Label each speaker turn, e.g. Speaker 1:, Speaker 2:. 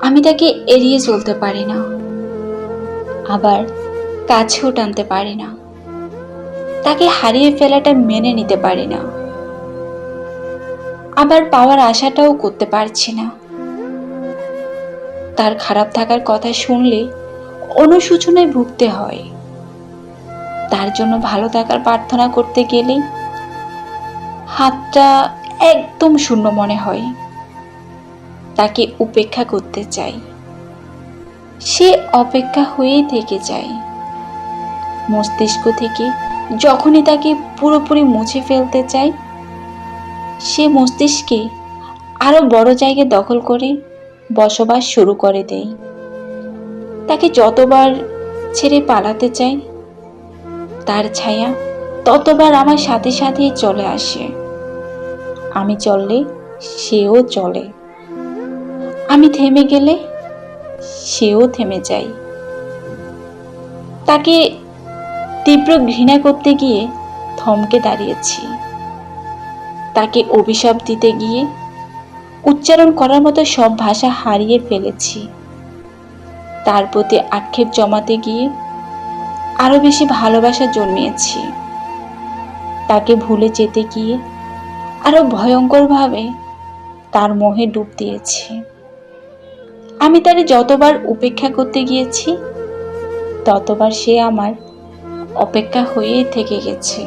Speaker 1: আমি তাকে এড়িয়ে চলতে পারি না। আবার কাছেও টানতে পারি না। তাকে হারিয়ে ফেলাটা মেনে নিতে পারি না। আবার পাওয়ার আশাটাও করতে পারছি না। তার খারাপ থাকার কথা শুনলে অনুশোচনায় ভুগতে হয়। তার জন্য ভালো থাকার প্রার্থনা করতে গেলে হাতটা একদম শূন্য মনে হয়। তাকে উপেক্ষা করতে চাই। সে অপেক্ষা হয়েই থেকে যায়। মস্তিষ্ক থেকে যখনই তাকে পুরোপুরি মুছে ফেলতে চাই সে মস্তিষ্কে আরও বড় জায়গায় দখল করে, বসবাস শুরু করে দেয়। তাকে যতবার ছেড়ে পালাতে চাই তার ছায়া ততবার আমার সাথে সাথেই চলে আসে। আমি চললে সেও চলে। আমি থেমে গেলে সেও থেমে যায়। তাকে তীব্র ঘৃণা করতে গিয়ে থমকে দাঁড়িয়েছি। তাকে অভিশাপ দিতে গিয়ে উচ্চারণ করার মতো সব ভাষা হারিয়ে ফেলেছি। তার প্রতি আক্ষেপ জমাতে গিয়ে আরও বেশি ভালোবাসা জন্মিয়েছি। তাকে ভুলে যেতে গিয়ে আরও ভয়ঙ্করভাবে তার মোহে ডুব দিয়েছি। আমি তারে যতবার উপেক্ষা করতে গিয়েছি ততবার সে আমার অপেক্ষা হয়েই থেকে গেছে।